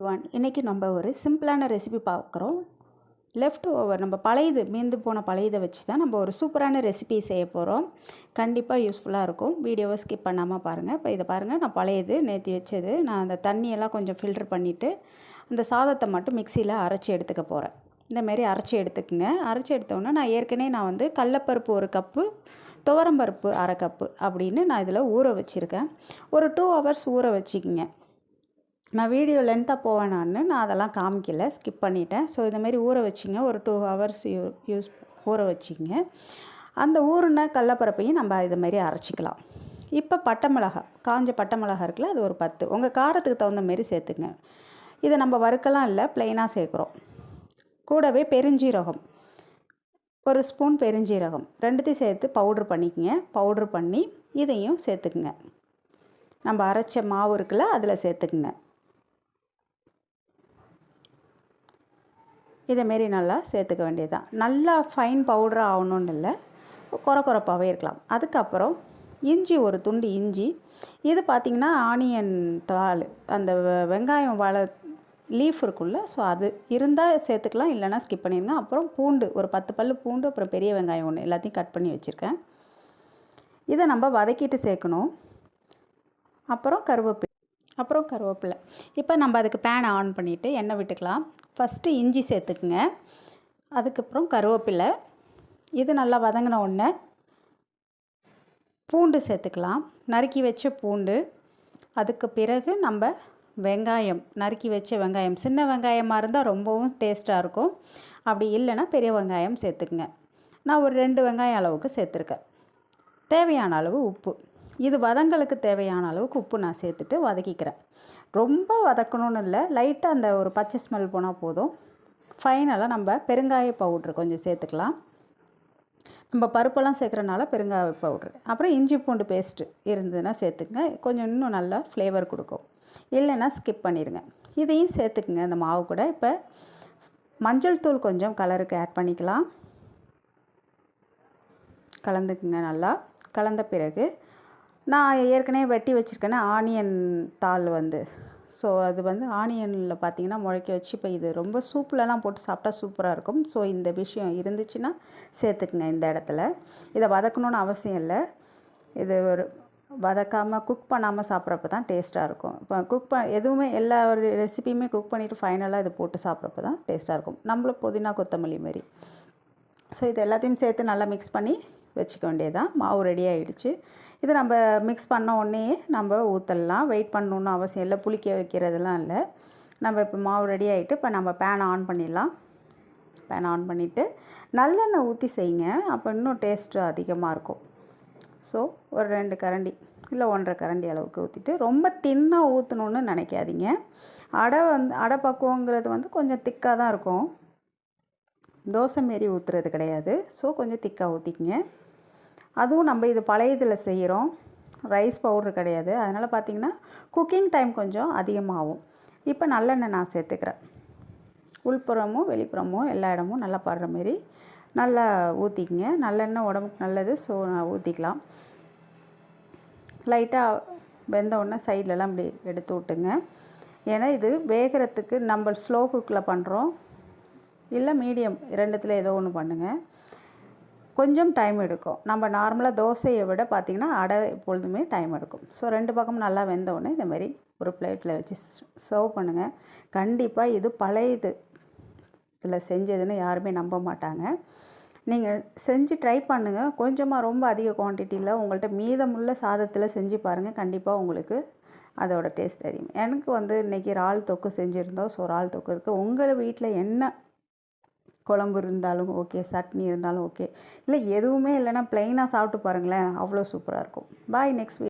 One இன்றைக்கி நம்ம ஒரு சிம்பிளான ரெசிபி பார்க்குறோம். லெஃப்ட் ஓவர் நம்ம பழையது மீந்து போன பழையதை வச்சு தான் நம்ம ஒரு சூப்பரான ரெசிபி செய்ய போகிறோம் கண்டிப்பாக யூஸ்ஃபுல்லாக இருக்கும். வீடியோவை ஸ்கிப் பண்ணாமல் பாருங்கள் இப்போ இதை பாருங்கள் நான் பழையது நேற்று வச்சது. நான் அந்த தண்ணியெல்லாம் கொஞ்சம் ஃபில்டர் பண்ணிவிட்டு அந்த சாதத்தை மட்டும் மிக்சியில் அரைச்சி எடுத்துக்க போகிறேன் இந்தமாரி அரைச்சி எடுத்துக்கோங்க. அரைச்சி எடுத்தோன்னே நான் ஏற்கனவே நான் வந்து கடலப்பருப்பு ஒரு கப்பு துவரம்பருப்பு அரை கப்பு அப்படின்னு நான் இதில் ஊற வச்சுருக்கேன். ஒரு டூ ஹவர்ஸ் ஊற வச்சுக்கிங்க. நான் வீடியோ லென்த்தாக போவேனான்னு நான். அதெல்லாம் காமிக்கல. ஸ்கிப் பண்ணிட்டேன். ஸோ இதுமாரி ஊற வச்சிங்க. ஒரு டூ ஹவர்ஸ் யூ யூஸ் ஊற வச்சிங்க. அந்த ஊறுன கடலப்பரப்பையும் நம்ம இதுமாரி அரைச்சிக்கலாம். இப்போ பட்டை மிளகா காஞ்ச பட்டை மிளகா இருக்குல்ல அது ஒரு பத்து. உங்கள் காரத்துக்கு தகுந்த மாரி சேர்த்துங்க. இதை நம்ம வறுக்கலாம் இல்லை ப்ளைனாக சேர்க்குறோம். கூடவே பெருஞ்சீரகம். ஒரு ஸ்பூன் பெருஞ்சீரகம். ரெண்டுத்தையும் சேர்த்து பவுட்ரு பண்ணிக்கங்க. பவுட்ரு பண்ணி இதையும் சேர்த்துக்குங்க. நம்ம அரைச்ச மாவு இருக்குல்ல அதில் சேர்த்துக்குங்க. இதேமாரி நல்லா சேர்த்துக்க வேண்டியது தான் நல்லா ஃபைன் பவுடராக ஆகணும்னு இல்லை. குறை குறைப்பாகவே இருக்கலாம். அதுக்கப்புறம் இஞ்சி ஒரு துண்டு இஞ்சி. இது பார்த்திங்கன்னா ஆனியன் தாள். அந்த வெங்காயம் வள லீஃப் இருக்குல்ல ஸோ அது இருந்தால் சேர்த்துக்கலாம். இல்லைனா ஸ்கிப் பண்ணிடுங்க. அப்புறம் பூண்டு ஒரு பத்து பல் பூண்டு அப்புறம் பெரிய வெங்காயம் ஒன்று எல்லாத்தையும் கட் பண்ணி வச்சுருக்கேன். இதை நம்ம வதக்கிட்டு சேர்க்கணும். அப்புறம் கருவேப்பிலை அப்புறம் கருவேப்பிலை. இப்போ நம்ம அதுக்கு பேனை ஆன் பண்ணிவிட்டு எண்ணெய் விட்டுக்கலாம். ஃபஸ்ட்டு இஞ்சி சேர்த்துக்குங்க. அதுக்கப்புறம் கருவேப்பிலை. இது நல்லா வதங்கின உடனே பூண்டு சேர்த்துக்கலாம். நறுக்கி வச்ச பூண்டு. அதுக்கு பிறகு நம்ம வெங்காயம் நறுக்கி வச்ச வெங்காயம். சின்ன வெங்காயமாக இருந்தால் ரொம்பவும் டேஸ்ட்டாக இருக்கும். அப்படி இல்லைன்னா பெரிய வெங்காயம் சேர்த்துக்குங்க. நான் ஒரு ரெண்டு வெங்காயம் அளவுக்கு சேர்த்துருக்கேன். தேவையான அளவு உப்பு. இது வதங்களுக்கு தேவையான அளவுக்கு உப்பு நான் சேர்த்துட்டு வதக்கிக்கிறேன். ரொம்ப வதக்கணும்னு இல்லை லைட்டாக அந்த ஒரு பச்சை ஸ்மெல் போனால் போதும். ஃபைனலாக நம்ம பெருங்காய பவுட்ரு கொஞ்சம் சேர்த்துக்கலாம். நம்ம பருப்பெல்லாம் சேர்க்குறனால பெருங்காய பவுட்ரு அப்புறம் இஞ்சி பூண்டு பேஸ்ட்டு இருந்ததுன்னா சேர்த்துக்குங்க. கொஞ்சம் இன்னும் நல்லா ஃப்ளேவர் கொடுக்கும். இல்லைன்னா ஸ்கிப் பண்ணிடுங்க. இதையும் சேர்த்துக்குங்க. இந்த மாவு கூட இப்போ மஞ்சள் தூள் கொஞ்சம் கலருக்கு ஆட் பண்ணிக்கலாம். கலந்துக்குங்க நல்லா. கலந்த பிறகு நான் ஏற்கனவே வெட்டி வச்சுருக்கேன்னா ஆனியன் தாள் வந்து. ஸோ அது வந்து ஆனியனில் பார்த்தீங்கன்னா முளைக்க வச்சு இப்போ இது ரொம்ப சூப்லலாம் போட்டு சாப்பிட்டா சூப்பராக இருக்கும். ஸோ இந்த விஷயம் இருந்துச்சுன்னா சேர்த்துக்குங்க இந்த இடத்துல. இதை வதக்கணுன்னு அவசியம் இல்லை. இது ஒரு வதக்காமல் குக் பண்ணாமல் சாப்பிட்றப்ப தான் டேஸ்ட்டாக இருக்கும். இப்போ குக் ப எதுவுமே எல்லா ரெசிபியுமே குக் பண்ணிவிட்டு ஃபைனலாக இது போட்டு சாப்பிட்றப்ப தான் டேஸ்ட்டாக இருக்கும். நம்மளும் புதினா கொத்தமல்லி மாரி. ஸோ இது எல்லாத்தையும் சேர்த்து நல்லா மிக்ஸ் பண்ணி வச்சுக்க வேண்டியதான் மாவு ரெடி ஆகிடுச்சு இது நம்ம மிக்ஸ் பண்ண உடனே நம்ம ஊற்றலாம் வெயிட் பண்ணணுன்னு அவசியம் இல்லை. புளிக்க வைக்கிறதுலாம் இல்லை. நம்ம இப்போ மாவு ரெடி ஆகிட்டு இப்போ நம்ம பேனை ஆன் பண்ணிடலாம். பேனை ஆன் பண்ணிவிட்டு நல்லெண்ணெய் ஊற்றி செய்யுங்க. அப்போ இன்னும் டேஸ்ட்டு அதிகமாக இருக்கும். ஸோ ஒரு ரெண்டு கரண்டி இல்லை ஒன்றரை கரண்டி அளவுக்கு ஊற்றிட்டு ரொம்ப தின்னாக ஊற்றணுன்னு நினைக்காதீங்க. அடை வந்து அடை பக்குவங்கிறது வந்து கொஞ்சம் திக்காக தான் இருக்கும். தோசை மாரி ஊற்றுறது கிடையாது. ஸோ கொஞ்சம் திக்காக ஊற்றிக்கிங்க அதுவும் நம்ம இது பழையதில் செய்கிறோம். ரைஸ் பவுட்ரு கிடையாது. அதனால் பார்த்திங்கன்னா குக்கிங் டைம் கொஞ்சம் அதிகமாகும். இப்போ நல்லெண்ணெய் நான் சேர்த்துக்கிறேன். உள்புறமும் வெளிப்புறமும் எல்லா இடமும் நல்லா படுற மாரி நல்லா ஊற்றிக்கிங்க நல்லெண்ணெய் உடம்புக்கு நல்லது ஸோ நான் ஊற்றிக்கலாம் லைட்டாக வெந்த உடனே சைட்லலாம் இப்படி எடுத்து விட்டுங்க. ஏன்னா இது வேகிறதுக்கு நம்ம ஸ்லோ குக்கில் பண்ணுறோம். இல்லை மீடியம் ரெண்டுத்தில் ஏதோ ஒன்று பண்ணுங்கள் கொஞ்சம் டைம் எடுக்கும். நம்ம நார்மலாக தோசையை விட பார்த்திங்கன்னா அடை எப்பொழுதுமே டைம் எடுக்கும். ஸோ ரெண்டு பக்கமும் நல்லா வெந்தவுடனே இந்தமாரி ஒரு பிளேட்டில் வச்சு சர்வ் பண்ணுங்கள் கண்டிப்பாக இது பழையது. இதில் செஞ்சதுன்னு யாருமே நம்ப மாட்டாங்க. நீங்கள் செஞ்சு ட்ரை பண்ணுங்கள் கொஞ்சமாக ரொம்ப அதிக குவான்டிட்டியில் உங்கள்கிட்ட மீதமுள்ள சாதத்தில் செஞ்சு பாருங்கள் கண்டிப்பாக உங்களுக்கு அதோட டேஸ்ட் அறியும் எனக்கு வந்து இன்றைக்கி இறால் தொக்கு செஞ்சுருந்தோம். ஸோ இறால் தொக்கு இருக்குது உங்கள் வீட்டில் என்ன குழம்பு இருந்தாலும் ஓகே சட்னி இருந்தாலும் ஓகே இல்லை எதுவுமே இல்லைன்னா ப்ளைனாக சாப்பிட்டு பாருங்களேன் அவ்வளோ சூப்பராக இருக்கும். Bye next week